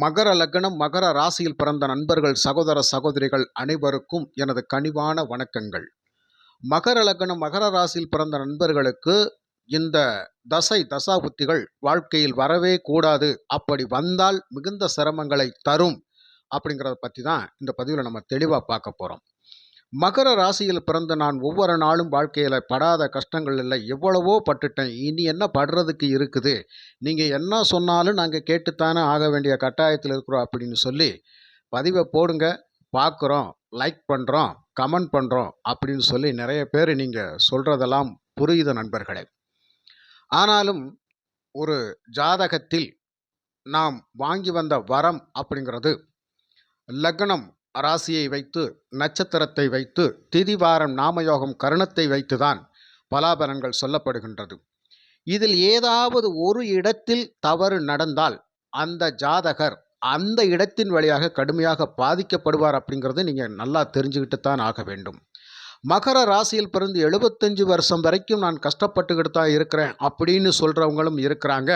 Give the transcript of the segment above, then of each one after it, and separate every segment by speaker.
Speaker 1: மகர லக்னம் மகர ராசியில் பிறந்த நண்பர்கள் சகோதர சகோதரிகள் அனைவருக்கும் எனது கனிவான வணக்கங்கள். மகர லக்னம் மகர ராசியில் பிறந்த நண்பர்களுக்கு இந்த தசை தசாபுத்திகள் வாழ்க்கையில் வரவே கூடாது. அப்படி வந்தால் மிகுந்த சிரமங்களை தரும். அப்படிங்கிறத பற்றி தான் இந்த பதிவில் நம்ம தெளிவாக பார்க்க போகிறோம் மகர ராசியில் பிறந்த நான் ஒவ்வொரு நாளும் வாழ்க்கையில் படாத கஷ்டங்கள் இல்லை. எவ்வளவோ பட்டுட்டேன். இனி என்ன படுறதுக்கு இருக்குது? நீங்கள் என்ன சொன்னாலும் நாங்கள் கேட்டுத்தானே ஆக வேண்டிய கட்டாயத்தில் இருக்கிறோம் அப்படின்னு சொல்லி பதிவை போடுங்க. பார்க்குறோம் லைக் பண்ணுறோம் கமெண்ட் பண்ணுறோம் அப்படின்னு சொல்லி நிறைய பேர் நீங்கள் சொல்கிறதெல்லாம் புரியுது நண்பர்களே. ஆனாலும் ஒரு ஜாதகத்தில் நாம் வாங்கி வந்த வரம் அப்படிங்கிறது லக்னம் ராசியை வைத்து நட்சத்திரத்தை வைத்து திதிவாரம் நாமயோகம் கருணத்தை வைத்துதான் பலாபலன்கள் சொல்லப்படுகின்றது. இதில் ஏதாவது ஒரு இடத்தில் தவறு நடந்தால் அந்த ஜாதகர் அந்த இடத்தின் வழியாக கடுமையாக பாதிக்கப்படுவார் அப்படிங்கிறது நீங்கள் நல்லா தெரிஞ்சுக்கிட்டு தான் ஆக வேண்டும். மகர ராசியில் பிறந்து எழுபத்தஞ்சு வருஷம் வரைக்கும் நான் கஷ்டப்பட்டுக்கிட்டு தான் இருக்கிறேன் அப்படின்னு சொல்கிறவங்களும் இருக்கிறாங்க.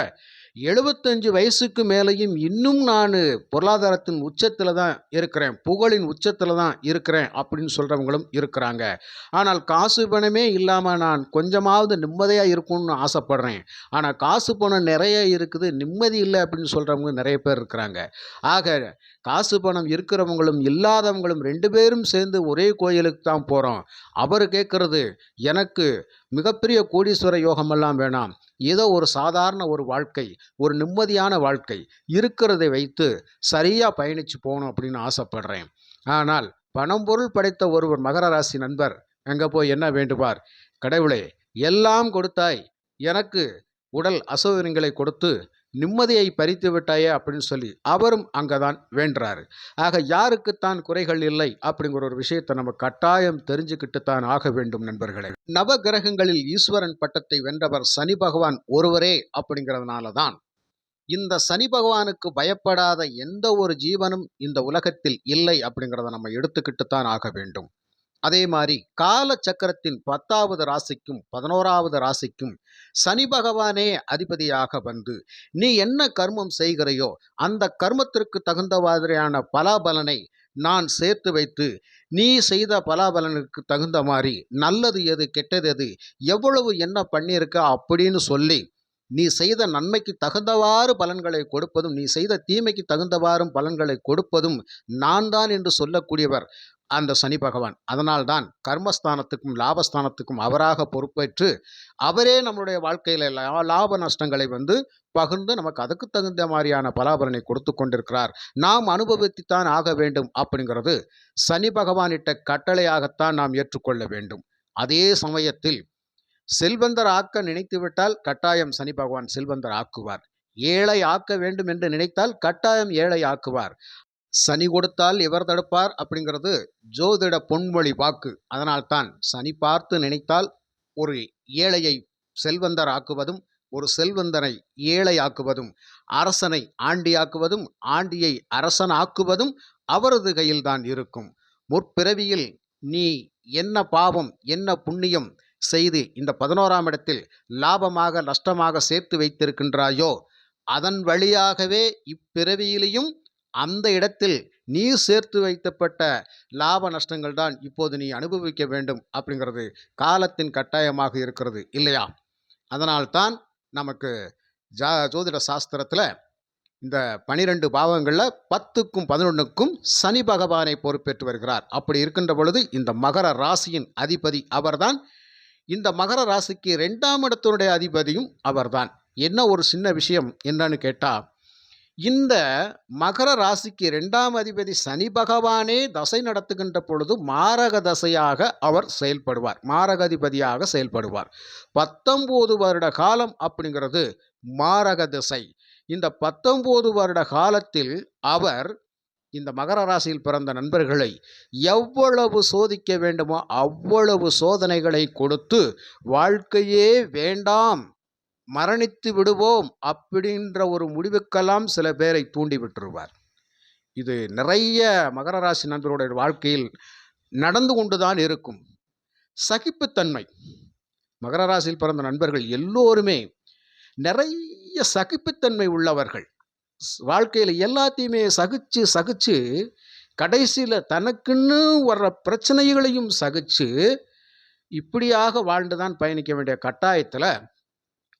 Speaker 1: எழுபத்தஞ்சு வயசுக்கு மேலேயும் இன்னும் நான் பொருளாதாரத்தின் உச்சத்தில் தான் இருக்கிறேன். புகழின் உச்சத்தில் தான் இருக்கிறேன் அப்படின்னு சொல்கிறவங்களும் இருக்கிறாங்க. ஆனால் காசு பணமே இல்லாமல் நான் கொஞ்சமாவது நிம்மதியாக இருக்கும்னு ஆசைப்பட்றேன். ஆனால் காசு பணம் நிறைய இருக்குது நிம்மதி இல்லை அப்படின்னு சொல்கிறவங்க நிறைய பேர் இருக்கிறாங்க. ஆக காசு பணம் இருக்கிறவங்களும் இல்லாதவங்களும் ரெண்டு பேரும் சேர்ந்து ஒரே கோயிலுக்கு தான் போகிறோம் அவர் கேட்குறது எனக்கு மிகப்பெரிய கோடீஸ்வர யோகமெல்லாம் வேணாம். ஏதோ ஒரு சாதாரண ஒரு வாழ்க்கை ஒரு நிம்மதியான வாழ்க்கை இருக்கிறதை வைத்து சரியாக பயணித்து போகணும் அப்படின்னு ஆசைப்படுறேன். ஆனால் பணம் பொருள் படைத்த ஒருவர் மகர ராசி நண்பர் அங்கே போய் என்ன வேண்டுவார்? கடவுளே எல்லாம் கொடுத்தாய். எனக்கு உடல் அசௌகரியங்களை கொடுத்து நிம்மதியை பறித்து விட்டாயே அப்படின்னு சொல்லி அவரும் அங்கே தான் வேண்டுறாரு. ஆக யாருக்குத்தான் குறைகள் இல்லை அப்படிங்கிற ஒரு விஷயத்தை நம்ம கட்டாயம் தெரிஞ்சுக்கிட்டு தான் ஆக வேண்டும் நண்பர்களே. நவ கிரகங்களில் ஈஸ்வரன் பட்டத்தை வென்றவர் சனி பகவான் ஒருவரே அப்படிங்கிறதுனால தான் இந்த சனி பகவானுக்கு பயப்படாத எந்த ஒரு ஜீவனும் இந்த உலகத்தில் இல்லை அப்படிங்கிறத நம்ம எடுத்துக்கிட்டு தான் ஆக வேண்டும். அதே மாதிரி கால சக்கரத்தின் பத்தாவது ராசிக்கும் பதினோராவது ராசிக்கும் சனி பகவானே அதிபதியாக வந்து நீ என்ன கர்மம் செய்கிறையோ அந்த கர்மத்திற்கு தகுந்த மாதிரியான பலாபலனை நான் சேர்த்து வைத்து நீ செய்த பலாபலனுக்கு தகுந்த மாதிரி நல்லது எது கெட்டது எது எவ்வளவு என்ன பண்ணியிருக்க அப்படின்னு சொல்லி நீ செய்த நன்மைக்கு தகுந்தவாறு பலன்களை கொடுப்பதும் நீ செய்த தீமைக்கு தகுந்தவாறும் பலன்களை கொடுப்பதும் நான் தான் என்று சொல்லக்கூடியவர். அந்த சனி பகவான். அதனால்தான் கர்மஸ்தானத்துக்கும் லாபஸ்தானத்துக்கும் அவராக பொறுப்பேற்று அவரே நம்மளுடைய வாழ்க்கையில் லாப நஷ்டங்களை வந்து பகிர்ந்து நமக்கு அதுக்கு தகுந்த மாதிரியான பலாபலனை கொடுத்து கொண்டிருக்கிறார். நாம் அனுபவித்துத்தான் ஆக வேண்டும் அப்படிங்கிறது சனி பகவானிட்ட கட்டளையாகத்தான் நாம் ஏற்றுக்கொள்ள வேண்டும். அதே சமயத்தில் செல்வந்தர் ஆக்க நினைத்துவிட்டால் கட்டாயம் சனி பகவான் செல்வந்தர் ஆக்குவார். ஏழை ஆக்க வேண்டும் என்று நினைத்தால் கட்டாயம் ஏழை ஆக்குவார். சனி கொடுத்தால் இவர் தடுப்பார் அப்படிங்கிறது ஜோதிட பொன்மொழி வாக்கு. அதனால்தான் சனி பார்த்து நினைத்தால் ஒரு ஏழையை செல்வந்தர் ஆக்குவதும் ஒரு செல்வந்தனை ஏழையாக்குவதும் அரசனை ஆண்டியாக்குவதும் ஆண்டியை அரசன் ஆக்குவதும் அவரது கையில்தான் இருக்கும். முற்பிறவியில் நீ என்ன பாவம் என்ன புண்ணியம் செய்து இந்த பதினோராம் இடத்தில் லாபமாக நஷ்டமாக சேர்த்து வைத்திருக்கின்றாயோ அதன் வழியாகவே இப்பிறவியிலையும் அந்த இடத்தில் நீ சேர்த்து வைத்தப்பட்ட லாப நஷ்டங்கள் தான் இப்போது நீ அனுபவிக்க வேண்டும் அப்படிங்கிறது காலத்தின் கட்டாயமாக இருக்கிறது இல்லையா? அதனால்தான் நமக்கு ஜா ஜோதிட சாஸ்திரத்தில் இந்த பனிரெண்டு பாவங்களில் பத்துக்கும் பதினொன்றுக்கும் சனி பகவானை பொறுப்பேற்று வருகிறார். அப்படி இருக்கின்ற பொழுது இந்த மகர ராசியின் அதிபதி அவர்தான். இந்த மகர ராசிக்கு ரெண்டாம் இடத்தினுடைய அதிபதியும் அவர்தான். என்ன ஒரு சின்ன விஷயம் என்னன்னு கேட்டால் இந்த மகர ராசிக்கு ரெண்டாம் அதிபதி சனி பகவானே தசை நடத்துகின்ற பொழுது மாரக தசையாக அவர் செயல்படுவார். மாரகாதிபதியாக செயல்படுவார். பத்தொம்போது வருட காலம் அப்படிங்கிறது மாரக திசை. இந்த பத்தொம்போது வருட காலத்தில் அவர் இந்த மகர ராசியில் பிறந்த நண்பர்களை எவ்வளவு சோதிக்க வேண்டுமோ அவ்வளவு சோதனைகளை கொடுத்து வாழ்க்கையே வேண்டாம் மரணித்து விடுவோம் அப்படின்ற ஒரு முடிவுக்கெல்லாம் சில பேரை தூண்டி விட்டுருவார். இது நிறைய மகர ராசி நண்பருடைய வாழ்க்கையில் நடந்து கொண்டுதான் இருக்கும். சகிப்புத்தன்மை. மகர ராசியில் பிறந்த நண்பர்கள் எல்லோருமே நிறைய சகிப்புத்தன்மை உள்ளவர்கள். வாழ்க்கையில் எல்லாத்தையுமே சகிச்சு, சகிச்சு கடைசியில் தனக்குன்னு வர்ற பிரச்சனைகளையும் சகிச்சு, இப்படியாக வாழ்ந்து தான் பயணிக்க வேண்டிய கட்டாயத்தில்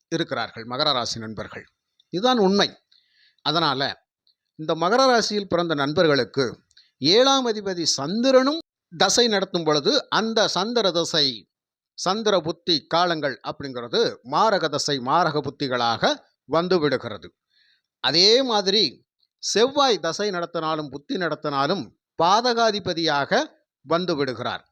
Speaker 1: இருக்கிறார்கள் மகர ராசி நண்பர்கள். இதுதான் உண்மை. அதனால் இந்த மகர ராசியில் பிறந்த நண்பர்களுக்கு ஏழாம் அதிபதி சந்திரனும் தசை நடத்தும் பொழுது, அந்த சந்திர தசை, சந்திர புத்தி காலங்கள் அப்படிங்கிறது மாரக தசை, மாரக புத்திகளாக வந்து விடுகிறது. அதே மாதிரி செவ்வாய் தசை நடத்தினாலும், புத்தி நடத்தினாலும் பாதகாதிபதியாக வந்து விடுகிறார்.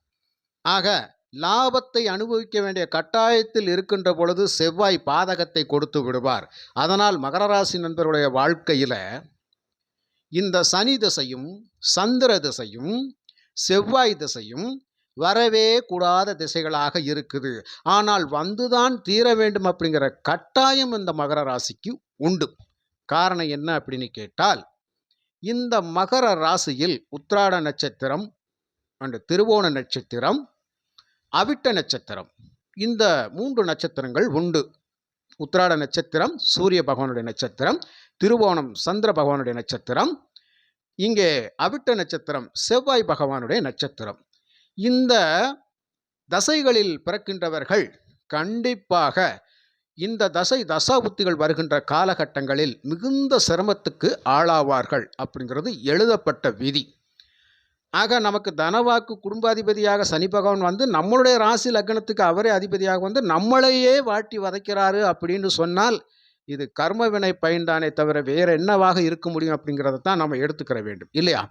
Speaker 1: ஆக லாபத்தை அனுபவிக்க வேண்டிய கட்டாயத்தில் இருக்கின்ற பொழுது செவ்வாய் பாதகத்தை கொடுத்து விடுவார். அதனால் மகர ராசி நண்பர்களுடைய வாழ்க்கையில் இந்த சனி திசையும், சந்திர திசையும், செவ்வாய் திசையும் வரவே கூடாத திசைகளாக இருக்குது. ஆனால் வந்துதான் தீர வேண்டும் அப்படிங்கிற கட்டாயம் இந்த மகர ராசிக்கு உண்டு. காரணம் என்ன அப்படின்னு கேட்டால், இந்த மகர ராசியில் உத்ராட நட்சத்திரம், அண்டு திருவோண நட்சத்திரம், அவிட்ட நட்சத்திரம். இந்த மூன்று நட்சத்திரங்கள் உண்டு. உத்திராட நட்சத்திரம் சூரிய பகவானுடைய நட்சத்திரம், திருவோணம் சந்திர பகவானுடைய நட்சத்திரம், இங்கே அவிட்ட நட்சத்திரம் செவ்வாய் பகவானுடைய நட்சத்திரம். இந்த தசைகளில் பிறக்கின்றவர்கள் கண்டிப்பாக இந்த தசை தசாபுத்திகள் வருகின்ற காலகட்டங்களில் மிகுந்த சிரமத்துக்கு ஆளாவார்கள் அப்படிங்கிறது எழுதப்பட்ட விதி. ஆக நமக்கு தனவாக்கு குடும்பாதிபதியாக சனி பகவான் வந்து நம்மளுடைய ராசி லக்னத்துக்கு அவரே அதிபதியாக வந்து நம்மளையே வாட்டி வதைக்கிறாரு அப்படின்னு சொன்னால், இது கர்ம வினை பயன்தானே தவிர வேற என்னவாக இருக்க முடியும் அப்படிங்கிறத தான் நம்ம எடுத்துக்கிற வேண்டும். இல்லையா?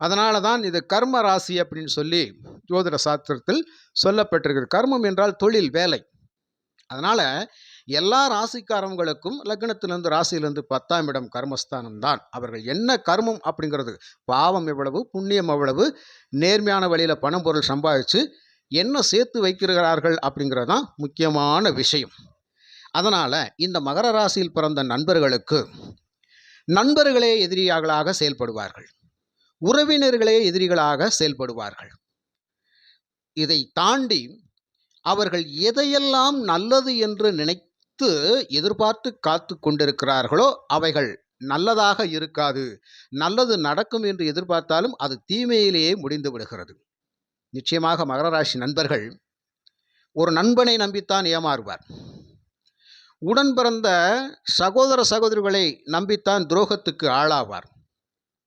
Speaker 1: அதனால தான் இது கர்ம ராசி அப்படின்னு சொல்லி ஜோதிட சாஸ்திரத்தில் சொல்லப்பட்டிருக்கிறது. கர்மம் என்றால் தொழில், வேலை. அதனால் எல்லா ராசிக்காரவங்களுக்கும் லக்னத்திலிருந்து ராசியிலிருந்து 10ஆம் இடம் கர்மஸ்தானம் தான். அவர்கள் என்ன கர்மம் அப்படிங்கிறது பாவம் எவ்வளவு, புண்ணியம் எவ்வளவு, நேர்மையான வழியில் பணம், பொருள் சம்பாதிச்சு என்ன சேர்த்து வைக்கிறார்கள் அப்படிங்கிறது தான் முக்கியமான விஷயம். அதனால் இந்த மகர ராசியில் பிறந்த நண்பர்களுக்கு நண்பர்களே எதிரிகளாக செயல்படுவார்கள். உறவினர்களே எதிரிகளாக செயல்படுவார்கள். இதை தாண்டி அவர்கள் எதையெல்லாம் நல்லது என்று நினைத்து எதிர்பார்த்து காத்து கொண்டிருக்கிறார்களோ அவைகள் நல்லதாக இருக்காது. நல்லது நடக்கும் என்று எதிர்பார்த்தாலும் அது தீமையிலேயே முடிந்து விடுகிறது. நிச்சயமாக மகர ராசி நண்பர்கள் ஒரு நண்பனை நம்பித்தான் ஏமாறுவார். உடன் பிறந்த சகோதர சகோதரிகளை நம்பித்தான் துரோகத்துக்கு ஆளாவார்.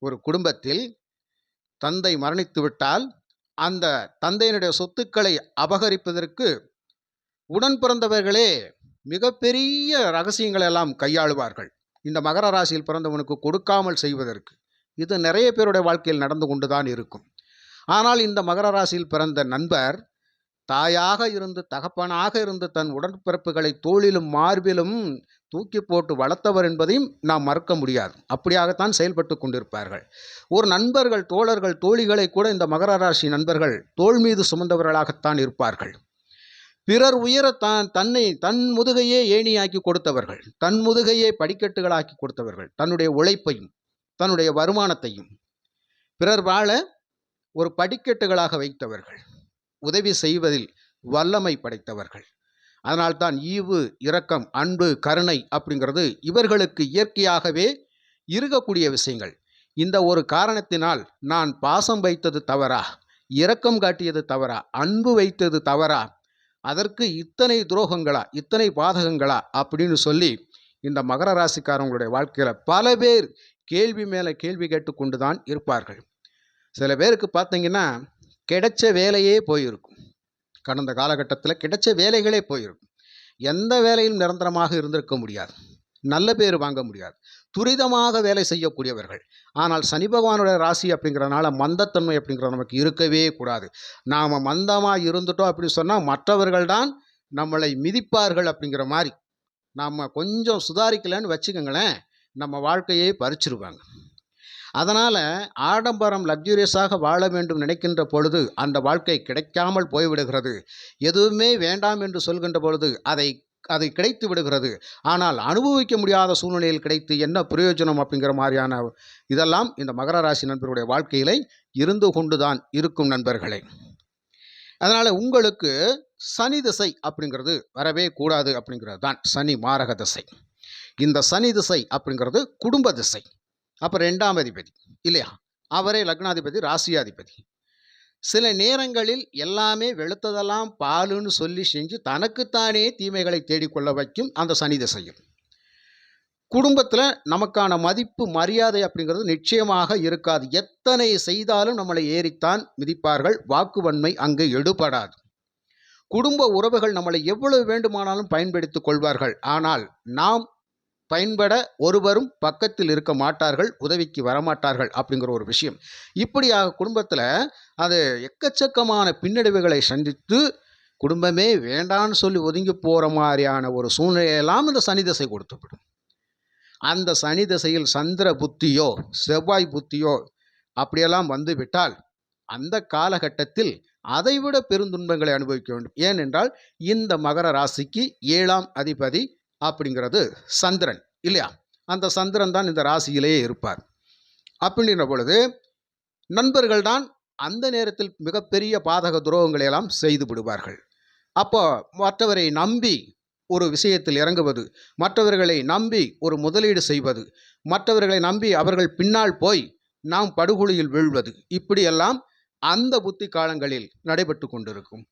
Speaker 1: ஒரு குடும்பத்தில் தந்தை மரணித்து விட்டால், அந்த தந்தையினுடைய சொத்துக்களை அபகரிப்பதற்கு உடன் பிறந்தவர்களே மிகப்பெரிய ரகசியங்களை எல்லாம் கையாளுவார்கள். இந்த மகர ராசியில் பிறந்தவனுக்கு கொடுக்காமல் செய்வதற்கு. இது நிறைய பேருடைய வாழ்க்கையில் நடந்து கொண்டு தான் இருக்கும். ஆனால் இந்த மகர ராசியில் பிறந்த நண்பர் தாயாக இருந்து, தகப்பனாக இருந்து தன் உடன்பிறப்புகளை தோளிலும், மார்பிலும் தூக்கி போட்டு வளர்த்தவர் என்பதையும் நாம் மறுக்க முடியாது. அப்படியாகத்தான் செயல்பட்டு கொண்டிருப்பார்கள். ஒரு நண்பர்கள், தோழர்கள், தோழிகளை கூட இந்த மகர ராசி நண்பர்கள் தோள் மீது சுமந்தவர்களாகத்தான் இருப்பார்கள். பிறர் உயர தான் தன்னை தன் முதுகையே ஏணியாக்கி கொடுத்தவர்கள். தன் முதுகையே படிக்கட்டுகளாக்கி கொடுத்தவர்கள். தன்னுடைய உழைப்பையும், தன்னுடைய வருமானத்தையும் பிறர் வாழ ஒரு படிக்கட்டுகளாக வைத்தவர்கள். உதவி செய்வதில் வல்லமை படைத்தவர்கள். அதனால்தான் ஈவு, இரக்கம், அன்பு, கருணை அப்படிங்கிறது இவர்களுக்கு இயற்கையாகவே இருக்கக்கூடிய விஷயங்கள். இந்த ஒரு காரணத்தினால் நான் பாசம் வைத்தது தவறா? இரக்கம் காட்டியது தவறா? அன்பு வைத்தது தவறா? அதற்கு இத்தனை துரோகங்களா? இத்தனை பாதகங்களா? அப்படின்னு சொல்லி இந்த மகர ராசிக்காரங்களுடைய வாழ்க்கையில் பல பேர் கேள்வி மேலே கேள்வி கேட்டுக் கொண்டு தான் இருப்பார்கள். சில பேருக்கு பார்த்தீங்கன்னா, கிடைச்ச வேலையே போயிருக்கும். கடந்த காலகட்டத்தில் கிடைச்ச வேலைகளே போயிருக்கும். எந்த வேலையும் நிரந்தரமாக இருந்திருக்க முடியாது. நல்ல பேர் வாங்க முடியாது. துரிதமாக வேலை செய்யக்கூடியவர்கள். ஆனால் சனி பகவானுடைய ராசி அப்படிங்கிறனால மந்தத்தன்மை அப்படிங்கிறது நமக்கு இருக்கவே கூடாது. நாம் மந்தமாக இருந்துட்டோம் அப்படின்னு சொன்னால் மற்றவர்கள் தான் நம்மளை மிதிப்பார்கள் அப்படிங்கிற மாதிரி நாம் கொஞ்சம் சுதாரிக்கலன்னு வச்சுக்கோங்களேன் நம்ம வாழ்க்கையே பறிச்சிருவாங்க அதனால் ஆடம்பரம் லக்ஸூரியஸாக வாழ வேண்டும் நினைக்கின்ற பொழுது அந்த வாழ்க்கை கிடைக்காமல் போய்விடுகிறது. எதுவுமே வேண்டாம் என்று சொல்கின்ற பொழுது அதை அது கிடைத்து விடுகிறது. ஆனால் அனுபவிக்க முடியாத சூழ்நிலையில் கிடைத்து என்ன பிரயோஜனம் அப்படிங்கிற மாதிரியான இதெல்லாம் இந்த மகர ராசி நண்பர்களுடைய வாழ்க்கையிலே இருந்து கொண்டு தான் இருக்கும் நண்பர்களே. அதனால் உங்களுக்கு சனி திசை அப்படிங்கிறது வரவே கூடாது அப்படிங்கிறது தான் சனி மாரக திசை. இந்த சனி திசை அப்படிங்கிறது குடும்ப திசை அப்போ ரெண்டாம் அதிபதி இல்லையா அவரே லக்னாதிபதி ராசியாதிபதி சில நேரங்களில் எல்லாமே வெளுத்ததெல்லாம் பாலுன்னு சொல்லி செஞ்சு தனக்குத்தானே தீமைகளை தேடிக்கொள்ள வைக்கும் அந்த சனி திசையும். குடும்பத்தில் நமக்கான மதிப்பு மரியாதை அப்படிங்கிறது நிச்சயமாக இருக்காது. எத்தனை செய்தாலும் நம்மளை ஏறித்தான் மிதிப்பார்கள். வாக்குவன்மை அங்கு எடுபடாது. குடும்ப உறவுகள் நம்மளை எவ்வளவு வேண்டுமானாலும் பயன்படுத்திக் கொள்வார்கள். ஆனால் நாம் பயன்பட ஒருவரும் பக்கத்தில் இருக்க மாட்டார்கள் உதவிக்கு வரமாட்டார்கள் அப்படிங்கிற ஒரு விஷயம். இப்படியாக குடும்பத்தில் அது எக்கச்சக்கமான பின்னடைவுகளை சந்தித்து குடும்பமே வேண்டான்னு சொல்லி ஒதுங்கி போகிற மாதிரியான ஒரு சூழ்நிலையெல்லாம் இந்த சனி திசை கொடுத்துவிடும் அந்த சனி திசையில் சந்திர புத்தியோ செவ்வாய் புத்தியோ அப்படியெல்லாம் வந்துவிட்டால் அந்த காலகட்டத்தில் அதைவிட பெருந்துன்பங்களை அனுபவிக்க வேண்டும். ஏனென்றால் இந்த மகர ராசிக்கு ஏழாம் அதிபதி அப்படிங்கிறது சந்திரன் இல்லையா? அந்த சந்திரன் தான் இந்த ராசியிலேயே இருப்பார். அப்படின்ற பொழுது நண்பர்கள் தான் அந்த நேரத்தில் மிகப்பெரிய பாதக துரோகங்களை எல்லாம் செய்து விடுவார்கள். அப்போ மற்றவரை நம்பி ஒரு விஷயத்தில் இறங்குவது மற்றவர்களை நம்பி ஒரு முதலீடு செய்வது மற்றவர்களை நம்பி அவர்கள் பின்னால் போய் நாம் படுகொலியில் வீழ்வது இப்படியெல்லாம் அந்த புத்தி காலங்களில் நடைபெற்று கொண்டிருக்கும்.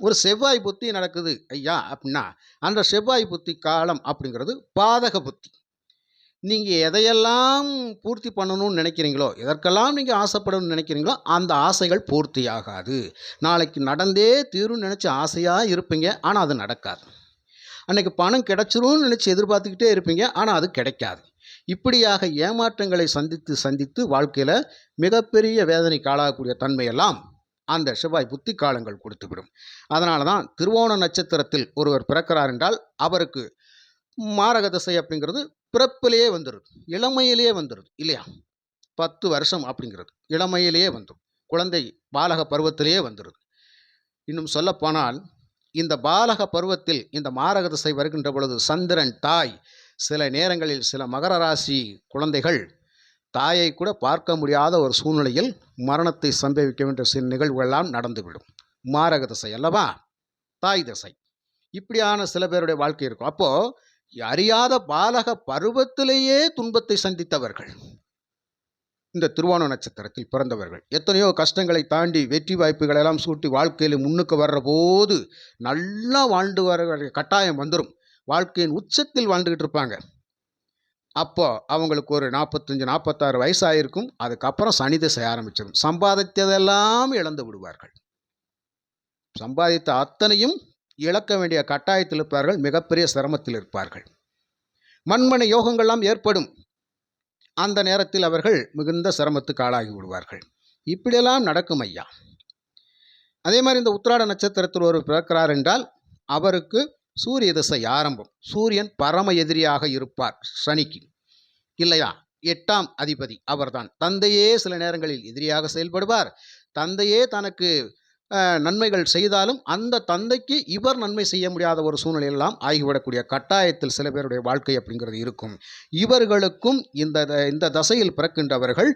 Speaker 1: ஒரு செவ்வாய் புத்தி நடக்குது ஐயா அப்படின்னா அந்த செவ்வாய் புத்தி காலம் அப்படிங்கிறது பாதக புத்தி. நீங்கள் எதையெல்லாம் பூர்த்தி பண்ணணும்னு நினைக்கிறீங்களோ எதற்கெல்லாம் நீங்கள் ஆசைப்படணும்னு நினைக்கிறீங்களோ அந்த ஆசைகள் பூர்த்தி ஆகாது. நாளைக்கு நடந்தே தீரும்னு நினச்சி ஆசையாக இருப்பீங்க ஆனால் அது நடக்காது. அன்றைக்கி பணம் கிடச்சிரும்னு நினச்சி எதிர்பார்த்துக்கிட்டே இருப்பீங்க ஆனால் அது கிடைக்காது. இப்படியாக ஏமாற்றங்களை சந்தித்து சந்தித்து வாழ்க்கையில் மிகப்பெரிய வேதனைக்கு ஆளாகக்கூடிய தன்மையெல்லாம் அந்த செவ்வாய் புத்தி காலங்கள் கொடுத்துவிடும். அதனால தான் திருவோண நட்சத்திரத்தில் ஒருவர் பிறக்கிறார் என்றால் அவருக்கு மாரக திசை அப்படிங்கிறது பிறப்பிலேயே வந்துடுது இளமையிலேயே வந்துடுது இல்லையா? பத்து வருஷம் அப்படிங்கிறது. இளமையிலேயே வந்துடும் குழந்தை பாலக பருவத்திலேயே வந்துடுது இன்னும் சொல்லப்போனால் இந்த பாலக பருவத்தில் இந்த மாரக திசை வருகின்ற பொழுது சந்திரன் தாய் சில நேரங்களில் சில மகர ராசி குழந்தைகள் தாயை கூட பார்க்க முடியாத ஒரு சூழ்நிலையில் மரணத்தை சம்பவிக்க வேண்டிய சில நிகழ்வுகள்லாம் நடந்துவிடும். மாரக திசை அல்லவா? தாய் தசை. இப்படியான சில பேருடைய வாழ்க்கை இருக்கும். அப்போது அறியாத பாலக பருவத்திலேயே துன்பத்தை சந்தித்தவர்கள் இந்த திருவோண நட்சத்திரத்தில் பிறந்தவர்கள் எத்தனையோ கஷ்டங்களை தாண்டி வெற்றி வாய்ப்புகளை எல்லாம் சூட்டி வாழ்க்கையில் முன்னுக்கு வர்ற போது நல்லா வாழ்ந்து வர கட்டாயம் வந்துடும் வாழ்க்கையின் உச்சத்தில் வாழ்ந்துக்கிட்டு இருப்பாங்க. அப்போ அவங்களுக்கு ஒரு நாற்பத்தஞ்சு நாற்பத்தாறு வயசாயிருக்கும். அதுக்கப்புறம் சனி திசை ஆரம்பிச்சிடும் சம்பாதித்ததெல்லாம் இழந்து விடுவார்கள். சம்பாதித்த அத்தனையும் இழக்க வேண்டிய கட்டாயத்தில் இருப்பார்கள். மிகப்பெரிய சிரமத்தில் இருப்பார்கள். மண்மனை யோகங்கள்லாம் ஏற்படும். அந்த நேரத்தில் அவர்கள் மிகுந்த சிரமத்துக்கு ஆளாகி விடுவார்கள். இப்படியெல்லாம் நடக்கும் ஐயா. அதே மாதிரி இந்த உத்திராட நட்சத்திரத்தில் ஒரு பிறக்கிறார் என்றால் அவருக்கு சூரிய திசை ஆரம்பம். சூரியன் பரம எதிரியாக இருப்பார் சனிக்கு. இல்லையா? எட்டாம் அதிபதி அவர்தான். தந்தையே சில நேரங்களில் எதிரியாக செயல்படுவார். தந்தையே தனக்கு நன்மைகள் செய்தாலும் அந்த தந்தைக்கு இவர் நன்மை செய்ய முடியாத ஒரு சூழ்நிலையெல்லாம் ஆகிவிடக்கூடிய கட்டாயத்தில் சில பேருடைய வாழ்க்கை அப்படிங்கிறது இருக்கும். இவர்களுக்கும் இந்த த- இந்த தசையில் பிறக்கின்றவர்கள்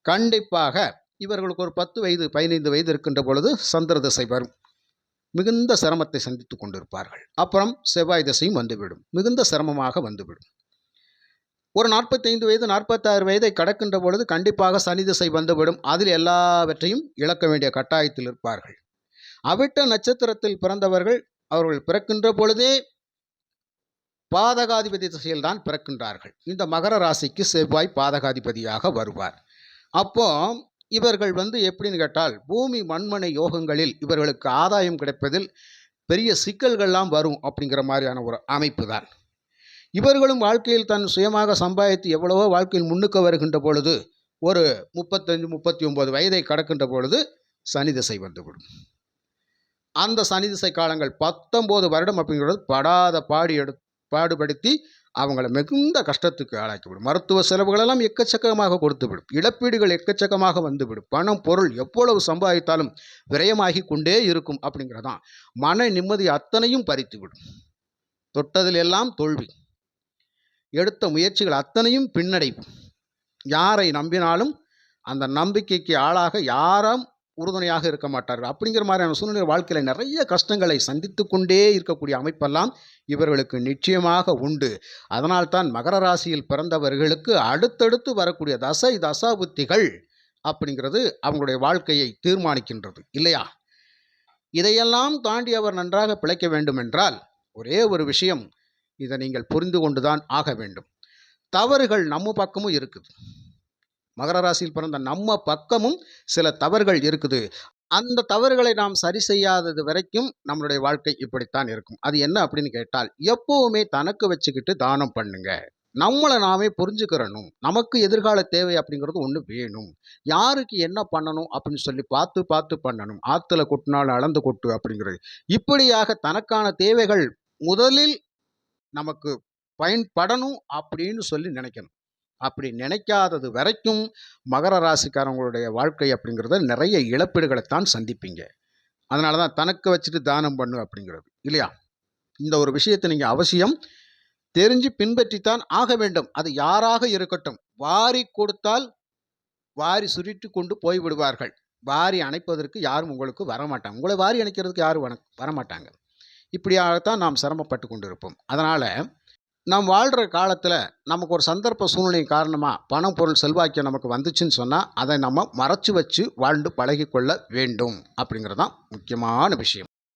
Speaker 1: கண்டிப்பாக இவர்களுக்கு ஒரு பத்து வயது பதினைந்து வயது இருக்கின்ற பொழுது சந்திர திசை வரும். மிகுந்த சிரமத்தை சந்தித்து கொண்டிருப்பார்கள். அப்புறம் செவ்வாய் திசையும் வந்துவிடும். மிகுந்த சிரமமாக வந்துவிடும். ஒரு நாற்பத்தைந்து வயது நாற்பத்தாறு வயதை கடக்கின்ற பொழுது கண்டிப்பாக சனி திசை வந்துவிடும். அதில் எல்லாவற்றையும் இழக்க வேண்டிய கட்டாயத்தில் இருப்பார்கள். அவிட்ட நட்சத்திரத்தில் பிறந்தவர்கள் அவர்கள் பிறக்கின்ற பொழுதே பாதகாதிபதி திசையில் தான் பிறக்கின்றார்கள். இந்த மகர ராசிக்கு செவ்வாய் பாதகாதிபதியாக வருவார். அப்போ இவர்கள் வந்து எப்படின்னு கேட்டால் பூமி மண்மனை யோகங்களில் இவர்களுக்கு ஆதாயம் கிடைப்பதில் பெரிய சிக்கல்கள்லாம் வரும் அப்படிங்கிற மாதிரியான ஒரு அமைப்பு தான். இவர்களும் வாழ்க்கையில் தன் சுயமாக சம்பாதித்து எவ்வளவோ வாழ்க்கையில் முன்னுக்கு வருகின்ற பொழுது ஒரு முப்பத்தஞ்சு முப்பத்தி ஒன்பது வயதை கடக்கின்ற பொழுது சனி திசை வந்துவிடும். அந்த சனி திசை காலங்கள் பத்தொம்போது வருடம் அப்படிங்கிறது படாத பாடி எடு பாடுபடுத்தி அவங்கள மிகுந்த கஷ்டத்துக்கு ஆளாக்கிவிடும் மருத்துவ செலவுகளெல்லாம் எக்கச்சக்கமாக கொடுத்துவிடும் இழப்பீடுகள் எக்கச்சக்கமாக வந்துவிடும் பணம் பொருள் எவ்வளவு சம்பாதித்தாலும் விரயமாகி கொண்டே இருக்கும் அப்படிங்கிறதான். மன நிம்மதி அத்தனையும் பறித்துவிடும் தொட்டதில் எல்லாம் தோல்வி. எடுத்த முயற்சிகள் அத்தனையும் பின்னடைவு. யாரை நம்பினாலும் அந்த நம்பிக்கைக்கு ஆளாக யாரும் உறுதுணையாக இருக்க மாட்டார்கள். அப்படிங்கிற மாதிரியான சூழ்நிலை வாழ்க்கையில் நிறைய கஷ்டங்களை சந்தித்து கொண்டே இருக்கக்கூடிய அமைப்பெல்லாம் இவர்களுக்கு நிச்சயமாக உண்டு. அதனால்தான் மகர ராசியில் பிறந்தவர்களுக்கு அடுத்தடுத்து வரக்கூடிய தசை தசாபுத்திகள் அப்படிங்கிறது அவங்களுடைய வாழ்க்கையை தீர்மானிக்கின்றது. இல்லையா? இதையெல்லாம் தாண்டி அவர் நன்றாக பிழைக்க வேண்டுமென்றால் ஒரே ஒரு விஷயம் இதை நீங்கள் புரிந்து கொண்டுதான் ஆக வேண்டும். தவறுகள் நம்ம பக்கமும் இருக்குது. மகர ராசியில் பிறந்த நம்ம பக்கமும் சில தவறுகள் இருக்குது. அந்த தவறுகளை நாம் சரி செய்யாதது வரைக்கும் நம்மளுடைய வாழ்க்கை இப்படித்தான் இருக்கும். அது என்ன அப்படின்னு கேட்டால் எப்பவுமே தனக்கு வச்சுக்கிட்டு தானம் பண்ணுங்க. நம்மளை நாமே புரிஞ்சுக்கிறணும். நமக்கு எதிர்கால தேவை அப்படிங்கிறது ஒன்று வேணும். யாருக்கு என்ன பண்ணணும் அப்படின்னு சொல்லி பார்த்து பார்த்து பண்ணணும். ஆற்றுல கொட்டினால் அளந்து கொட்டு அப்படிங்கிறது. இப்படியாக தனக்கான தேவைகள் முதலில் நமக்கு பயன்படணும் அப்படின்னு சொல்லி நினைக்கணும். அப்படி நினைக்காதது வரைக்கும் மகர ராசிக்காரங்களுடைய வாழ்க்கை அப்படிங்கிறத நிறைய இழப்பீடுகளைத்தான் சந்திப்பீங்க. அதனால தான் தனக்கு வச்சுட்டு தானம் பண்ணு அப்படிங்கிறது இல்லையா? இந்த ஒரு விஷயத்தை நீங்கள் அவசியம் தெரிஞ்சு பின்பற்றித்தான் ஆக வேண்டும். அது யாராக இருக்கட்டும். வாரி கொடுத்தால் வாரி சுருட்டி கொண்டு போய் விடுவார்கள். வாரி அணைப்பதற்கு யாரும் உங்களுக்கு வரமாட்டாங்க. உங்களை வாரி அணைக்கிறதுக்கு யாரும் வர வரமாட்டாங்க. இப்படியாகத்தான் நாம் சிரமப்பட்டு கொண்டு இருப்போம் அதனால் நாம் வாழ்கிற காலத்தில் நமக்கு ஒரு சந்தர்ப்ப சூழ்நிலை காரணமாக பணம் பொருள் செல்வாக்கியம் நமக்கு வந்துச்சுன்னு சொன்னால் அதை நம்ம மறைச்சி வச்சு வாழ்ந்து பழகிக்கொள்ள வேண்டும் அப்படிங்கிறது தான் முக்கியமான விஷயம்.